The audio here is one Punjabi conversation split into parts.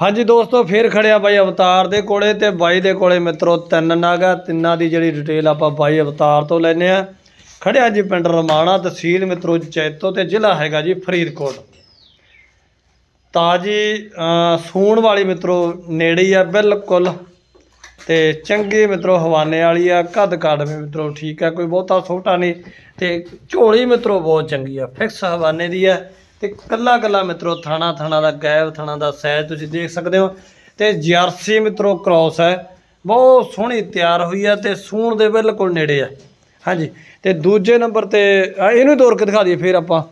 ਹਾਂਜੀ ਦੋਸਤੋ, ਫੇਰ ਖੜਿਆ ਬਾਈ ਅਵਤਾਰ ਦੇ ਕੋਲੇ ਤੇ ਬਾਈ ਦੇ ਕੋਲੇ ਮਿੱਤਰੋ ਤਿੰਨ ਨਾਗਾ ਤਿੰਨਾਂ ਦੀ ਜਿਹੜੀ ਡਿਟੇਲ ਆਪਾਂ ਬਾਈ ਅਵਤਾਰ ਤੋਂ ਲੈਨੇ ਆ। ਖੜਿਆ ਜੀ ਪਿੰਡ ਰਮਾਣਾ ਤਹਿਸੀਲ ਮਿੱਤਰੋ ਚੈਤੋ ਤੇ ਜ਼ਿਲ੍ਹਾ ਹੈਗਾ ਜੀ ਫਰੀਦਕੋਟ। ਤਾਜੀ ਸੂਣ ਵਾਲੀ ਮਿੱਤਰੋ ਨੇੜੇ ਆ ਬਿਲਕੁਲ ਤੇ ਚੰਗੀ ਮਿੱਤਰੋ ਹਵਾਨੇ ਵਾਲੀ ਆ, ਕੱਦ ਕਾੜਵੇਂ ਮਿੱਤਰੋ ਠੀਕ ਆ, ਕੋਈ ਬਹੁਤਾ ਛੋਟਾ ਨਹੀਂ ਤੇ ਝੋਲੀ ਮਿੱਤਰੋ ਬਹੁਤ ਚੰਗੀ ਆ ਫਿਕਸ ਹਵਾਨੇ ਦੀ ਆ। ਤੇ ਕੱਲਾ ਕੱਲਾ ਮਿੱਤਰੋ ਥਾਣਾ ਥਾਣਾ ਦਾ ਗੈਬ ਥਾਣਾ ਦਾ ਸਾਈਜ਼ ਤੁਸੀਂ ਦੇਖ ਸਕਦੇ ਹੋ। ਤੇ ਜਰਸੀ ਮਿੱਤਰੋ ਕ੍ਰਾਸ ਹੈ। ਬਹੁਤ ਸੋਹਣੀ ਤਿਆਰ ਹੋਈ ਆ ਤੇ ਸੂਣ ਦੇ ਬਿਲਕੁਲ ਨੇੜੇ ਆ। ਹਾਂਜੀ ਤੇ ਦੂਜੇ ਨੰਬਰ ਤੇ ਆ, ਇਹਨੂੰ ਤੋੜ ਕੇ ਦਿਖਾ ਦਈਏ ਫਿਰ ਆਪਾਂ।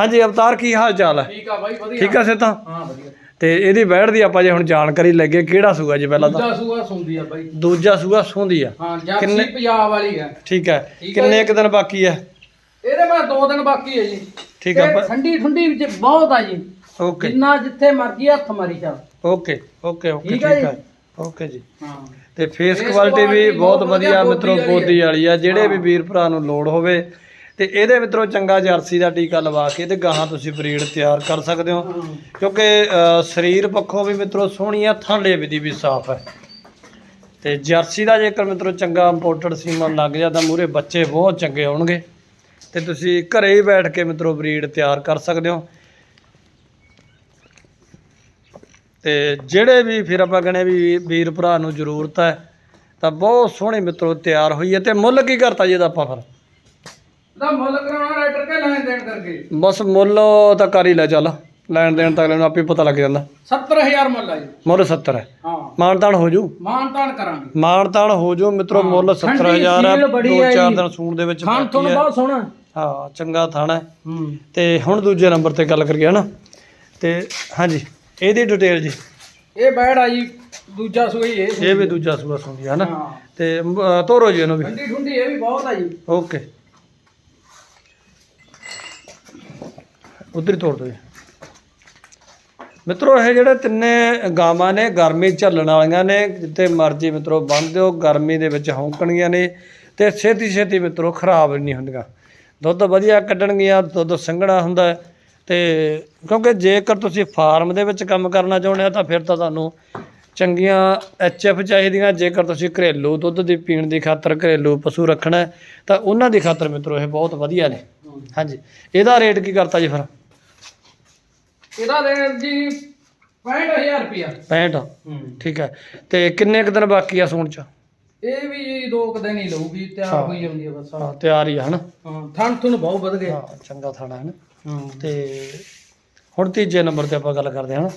ਹਾਂਜੀ ਅਵਤਾਰ ਕੀ ਹਾਲ ਚਾਲ ਹੈ? ਠੀਕ ਆ ਬਾਈ ਵਧੀਆ। ਠੀਕ ਆ ਸੇ ਤਾਂ ਹਾਂ ਵਧੀਆ। ਤੇ ਇਹਦੀ ਬੈਠ ਦੀ ਆਪਾਂ ਜੇ ਹੁਣ ਜਾਣਕਾਰੀ ਲੱਗੇ ਕਿਹੜਾ ਸੂਆ ਜੀ ਪਹਿਲਾਂ ਤਾਂ? ਦੂਜਾ ਸੂਆ ਸੁੰਦੀ ਆ ਬਾਈ। ਦੂਜਾ ਸੂਆ ਸੋਂਦੀ ਆ। ਹਾਂ ਜਰਸੀ ਕਿੰਨੇ- ਪੰਜਾਬ ਵਾਲੀ ਹੈ। ਠੀਕ ਹੈ। ਠੀਕ ਹੈ ਕਿੰਨੇ। ਕੁ ਦਿਨ ਬਾਕੀ ਹੈ? ਇਹਦੇ ਮੈਂ ਦੋ ਦਿਨ ਬਾਕੀ ਹੈ ਜੀ। ਠੀਕ ਤੇ ਪ- ਠੰਡੀ ਠੰਡੀ ਵਿੱਚ ਬਹੁਤ ਆ ਜੀ। ਓਕੇ। ਜਿੰਨਾ ਜਿੱਥੇ ਮਰਜ਼ੀ ਹੱਥ ਮਾਰੀ ਚੱਲ ਓਕੇ ਓਕੇ ਓਕੇ ਠੀਕ ਜੀ। ਓਕੇ ਜੀ। ਹਾਂ। ਤੇ ਫੇਸ Face ਕੁਆਲਿਟੀ ਵੀ quality ਬਹੁਤ ਬਹੁਤ ਵਧੀਆ ਵਧੀਆ, ਮਿੱਤਰੋ ਬੋਦੀ ਵਾਲੀ ਆ। ਜਿਹੜੇ ਵੀ। ਵੀਰ ਭਰਾ ਨੂੰ ਲੋੜ ਹੋਵੇ ਤੇ ਇਹਦੇ ਮਿੱਤਰੋ ਚੰਗਾ ਜਰਸੀ ਦਾ ਟੀਕਾ ਲਵਾ ਕੇ ਤੇ ਗਾਹਾਂ ਤੁਸੀਂ ਬਰੀਡ ਤਿਆਰ ਕਰ ਸਕਦੇ ਹੋ। ਹਾਂ। ਕਿਉਂਕਿ ਅ, ਸਰੀਰ ਪੱਖੋਂ ਵੀ ਮਿੱਤਰੋ ਸੋਹਣੀ ਆ ਥਾਂਲੇ ਦੀ ਵੀ ਸਾਫ਼ ਹੈ। ਤੇ ਜਰਸੀ ਦਾ ਜੇਕਰ ਮਿੱਤਰੋ ਚੰਗਾ ਇੰਪੋਰਟਡ ਸੀਮਨ ਲੱਗ ਜਾ ਤਾਂ ਮੂਰੇ ਬੱਚੇ ਬਹੁਤ ਚੰਗੇ ਆਉਣਗੇ ਤੇ ਤੁਸੀਂ ਘਰੇ ਹੀ ਬੈਠ ਕੇ ਮਿੱਤਰੋ ਬਰੀਡ ਤਿਆਰ ਕਰ ਸਕਦੇ ਹੋ। ਤੇ ਜਿਹੜੇ ਵੀ ਫਿਰ ਆਪਾਂ ਕਹਿੰਦੇ ਵੀ ਵੀਰ ਭਰਾ ਨੂੰ ਜ਼ਰੂਰਤ ਹੈ ਤਾਂ ਬਹੁਤ ਸੋਹਣੀ ਮਿੱਤਰੋ ਤਿਆਰ ਹੋਈ ਹੈ ਤੇ ਮੁੱਲ ਕੀ ਕਰਤਾ ਜੀ ਇਹਦਾ ਆਪਾਂ ਫਿਰ? ਦਾ ਮੁੱਲ ਕਰਾਉਣਾ ਰਾਈਟਰ ਕੇ ਲੈਣ ਦੇਣ ਕਰਕੇ। ਬਸ ਮੁੱਲ ਤਾਂ ਕਰ ਹੀ ਲੈ ਚੱਲ। ਲੈਣ ਦੇਣ ਤਾਂ ਅਗਲੇ ਨੂੰ ਆਪੇ ਪਤਾ ਲੱਗ ਜਾਂਦਾ। 70000 ਮੁੱਲ ਆ ਜੀ। ਮੁੱਲ 70 ਹੈ। ਹਾਂ। ਮਾਨਤਾਨ ਹੋ ਜੂ। ਮਾਨ ਤਾਨ ਕਰਾਂਗੇ। ਮਾਨਤਾਨ ਹੋ ਜੂ ਮਿੱਤਰੋ ਮੁੱਲ ਠੰਡੀ 70000 ਹੈ ਦੋ ਚਾਰ। ਦਿਨ ਸੂਣ ਦੇ ਵਿੱਚ ਖਾਣ ਤੁਹਾਨੂੰ ਬਹੁਤ ਸੋਹਣਾ। ਹਾਂ ਚੰਗਾ ਥਾਣਾ ਹੈ। ਹੂੰ। ਤੇ ਹੁਣ ਦੂਜੇ ਨੰਬਰ ਤੇ ਗੱਲ ਕਰੀਏ ਹਨਾ। ਤੇ ਹਾਂਜੀ ਇਹਦੀ ਡਿਟੇਲ ਜੀ। ਇਹ ਬੈੜ ਆ ਜੀ ਦੂਜਾ ਸੂਈ ਇਹ ਇਹ ਵੀ ਦੂਜਾ ਸੂਆ ਸੁਣਦੀ ਹੈ ਹਨਾ। ਹਾਂ। ਤੇ ਤੋਰੋ ਜੀ ਇਹਨੂੰ ਵੀ। ਠੰਡੀ ਠੰਡੀ ਇਹ ਵੀ ਬਹੁਤ ਆ ਜੀ। ਓਕੇ। ਉਧਰ ਹੀ ਤੋੜ ਦੋ ਜੀ। ਮਿੱਤਰੋ, ਇਹ ਜਿਹੜੇ ਤਿੰਨੇ ਗਾਵਾਂ ਨੇ, ਗਰਮੀ ਝੱਲਣ ਵਾਲੀਆਂ ਨੇ, ਜਿੱਥੇ ਮਰਜ਼ੀ ਮਿੱਤਰੋ ਬੰਨ ਦਿਓ, ਗਰਮੀ ਦੇ ਵਿੱਚ ਹੌਂਕਣਗੀਆਂ ਨੇ, ਤੇ ਛੇਤੀ ਛੇਤੀ ਮਿੱਤਰੋ ਖਰਾਬ ਨਹੀਂ ਹੁੰਦੀਆਂ। ਦੁੱਧ ਵਧੀਆ ਕੱਢਣਗੀਆਂ, ਦੁੱਧ ਸੰਘਣਾ ਹੁੰਦਾ ਹੈ, ਤੇ ਕਿਉਂਕਿ ਜੇਕਰ ਤੁਸੀਂ ਫਾਰਮ ਦੇ ਵਿੱਚ ਕੰਮ ਕਰਨਾ ਚਾਹੁੰਦੇ ਆ ਤਾਂ ਫਿਰ ਤਾਂ ਤੁਹਾਨੂੰ ਚੰਗੀਆਂ ਐਫ ਚਾਹੀਦੀਆਂ। ਜੇਕਰ ਤੁਸੀਂ ਘਰੇਲੂ ਦੁੱਧ ਦੀ ਪੀਣ ਦੀ ਖਾਤਰ ਘਰੇਲੂ ਪਸ਼ੂ ਰੱਖਣਾ ਤਾਂ ਉਹਨਾਂ ਦੀ ਖਾਤਰ ਮਿੱਤਰੋ ਇਹ ਬਹੁਤ ਵਧੀਆ ਨੇ। ਹਾਂਜੀ। ਇਹਦਾ ਰੇਟ ਕੀ ਕਰਤਾ ਜੀ ਫਿਰ? ਇਹਦਾ ਰੇਟ ਜੀ 65000 ਰੁਪਿਆ 65 ਹੂੰ। ਠੀਕ ਹੈ। ਤੇ ਕਿੰਨੇ ਕੁ ਦਿਨ ਬਾਕੀ ਆ ਸੂਣ ਚ? ਇਹ ਵੀ ਜੀ ਦੋ ਕੁ ਦਿਨ ਹੀ ਲਊਗੀ ਤਿਆਰ ਹਾਂ। ਹੋਈ ਜਾਂਦੀ ਹੈ ਬਸ। ਹਾਂ ਤਿਆਰ ਹੀ ਆ ਹਨਾ? ਹਾਂ ਥਣ ਥੁਣ ਬਹੁਤ ਵਧ ਗਏ। ਹਾਂ ਚੰਗਾ ਥਾਣਾ ਹੈ ਨਾ ਹਾਂ। ਤੇ ਹੁਣ ਤੀਜੇ ਨੰਬਰ ਤੇ ਆਪਾਂ ਗੱਲ ਕਰਦੇ ਹਾਂ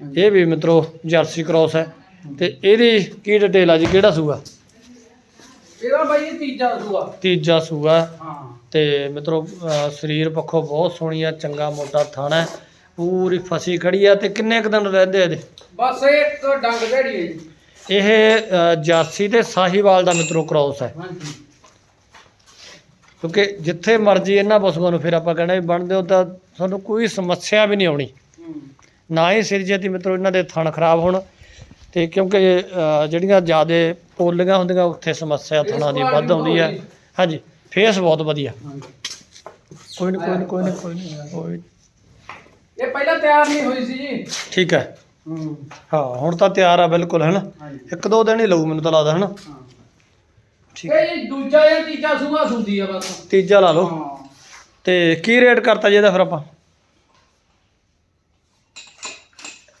ਇਹ ਵੀ ਮਿੱਤਰੋ ਜਰਸੀ ਕ੍ਰਾਸ ਹੈ। ਤੇ ਇਹਦੀ ਕੀ ਡਿਟੇਲ ਆ ਜੀ? ਕਿਹੜਾ ਸੂਆ? ਇਹਦਾ ਬਾਈ ਇਹ ਤੀਜਾ ਸੂਆ। ਤੀਜਾ ਸੂਆ। ਹਾਂ। ਤੇ ਮਿੱਤਰੋ ਅਹ ਸਰੀਰ ਪੱਖੋਂ ਬਹੁਤ ਸੋਹਣੀ ਆ ਚੰਗਾ ਮੋਟਾ ਥਾਣਾ ਹੈ। ਪੂਰੀ ਫਸੀ ਖੜੀ ਆ ਤੇ ਕਿੰਨੇ ਕੁ ਦਿਨ ਰਹਿੰਦੇ ਇਹਦੇ? ਬਸ ਇੱਕ ਡੰਗ ਢੇੜੀ ਹੈ ਜੀ। ਇਹ ਜਾਸੀ ਤੇ ਸਾਹੀਵਾਲ ਦਾ ਮਿੱਤਰੋ ਕ੍ਰਾਸ ਹੈ ਹਾਂਜੀ। ਕਿਉਂਕਿ ਜਿੱਥੇ ਮਰਜ਼ੀ ਇਹਨਾਂ ਪਸ਼ੂਆਂ ਨੂੰ ਫਿਰ ਆਪਾਂ ਕਹਿੰਦੇ ਵੀ ਬਣਦੇ ਹੋ ਤਾਂ ਤੁਹਾਨੂੰ ਕੋਈ ਸਮੱਸਿਆ ਵੀ ਨਹੀਂ ਆਉਣੀ। ਹੂੰ। ਨਾ ਹੀ ਸਿਰ ਜੇਤੀ ਮਿੱਤਰੋ ਇਹਨਾਂ ਦੇ ਥਣ ਖਰਾਬ ਹੋਣ ਤੇ ਕਿਉਂਕਿ ਜਿਹੜੀਆਂ ਜ਼ਿਆਦੇ ਪੋਲੀਆਂ ਹੁੰਦੀਆਂ ਉੱਥੇ ਸਮੱਸਿਆ ਥਣਾਂ ਦੀ ਵੱਧ ਆਉਂਦੀ ਹੈ ਹਾਂਜੀ ਫੇਸ ਬਹੁਤ ਵਧੀਆ। ਹਾਂਜੀ। ਕੋਈ ਨਹੀਂ ਕੋਈ ਨਹੀਂ ਕੋਈ ਨਹੀਂ ਕੋਈ ਨਹੀਂ ਕੋਈ ਨੀ। ਇਹ ਪਹਿਲਾਂ ਤਿਆਰ ਨਹੀਂ ਹੋਈ ਸੀ ਜੀ। ਠੀਕ ਹੈ। ਹੂੰ। ਹਾਂ ਹੁਣ ਤਾਂ ਤਿਆਰ ਆ ਬਿਲਕੁਲ ਹੈ ਨਾ ਹਾਂਜੀ। ਇੱਕ ਦੋ ਦਿਨ ਹੀ ਲਊ ਮੈਨੂੰ ਤਾਂ ਲੱਗਦਾ ਹੈ। ਨਾ ਹਾਂ। ਠੀਕ ਇਹ ਜੀ ਦੂਜਾ ਜਾਂ ਤੀਜਾ ਸੂਆ ਸੁੰਦੀ ਆ ਬਸ। ਤੀਜਾ ਲਾ ਲਓ। ਹਾਂ। ਤੇ ਕੀ ਰੇਟ ਕਰਤਾ ਜੀ ਇਹਦਾ ਫਿਰ ਆਪਾਂ?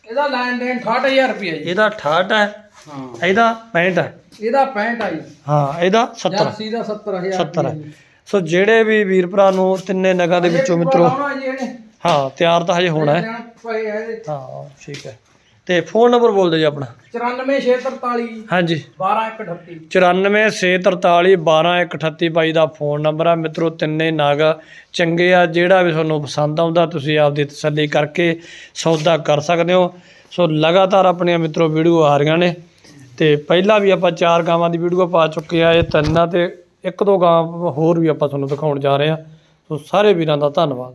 ਇਹਦਾ ਲੈਣ ਦੇਣ 68000 ਰੁਪਏ ਜੀ। ਇਹਦਾ 68 ਹੈ। ਹਾਂ। ਇਹਦਾ 65 ਹੈ। ਇਹਦਾ 65 ਆ ਜੀ। ਹਾਂ ਇਹਦਾ 70 ਜਰਸੀ ਦਾ 70000 70 ਹੈ। ਸੋ ਜਿਹੜੇ ਵੀ ਵੀਰ ਭਰਾ ਨੂੰ ਤਿੰਨੇ ਨਗਾਂ ਦੇ ਵਿੱਚੋਂ ਮਿੱਤਰੋ ਜੀ ਇਹਨੇ। ਹਾਂ ਤਿਆਰ ਤਾਂ ਹਜੇ ਹੋਣਾ ਹੈ। ਦੇਣ ਪਏ ਆ ਇਹਦੇ ਹਾਂ ਠੀਕ ਹੈ। ਤੇ ਫੋਨ ਨੰਬਰ ਬੋਲ ਦਿਓ ਜੀ ਆਪਣਾ। 94643 ਹਾਂਜੀ। 12138 9463 12138 ਬਾਈ ਦਾ ਫੋਨ ਨੰਬਰ ਆ। ਮਿੱਤਰੋ ਤਿੰਨੇ ਨਗ ਚੰਗੇ ਆ ਜਿਹੜਾ ਵੀ ਤੁਹਾਨੂੰ ਪਸੰਦ ਆਉਂਦਾ ਤੁਸੀਂ ਆਪਦੀ ਤਸੱਲੀ ਕਰਕੇ ਸੌਦਾ ਕਰ ਸਕਦੇ ਹੋ। ਸੋ ਲਗਾਤਾਰ ਆਪਣੀਆਂ ਮਿੱਤਰੋ ਵੀਡੀਓ ਆ ਰਹੀਆਂ ਨੇ। ਤੇ ਪਹਿਲਾਂ ਵੀ ਆਪਾਂ ਚਾਰ ਗਾਵਾਂ ਦੀ ਵੀਡੀਓ ਪਾ ਚੁੱਕੇ ਆ ਇਹ ਤਿੰਨ ਤੇ ਇੱਕ ਦੋ ਗਾਂ ਹੋਰ ਵੀ ਆਪਾਂ ਤੁਹਾਨੂੰ ਦਿਖਾਉਣ ਜਾ ਰਹੇ ਆ। ਸੋ ਸਾਰੇ ਵੀਰਾਂ ਦਾ ਧੰਨਵਾਦ।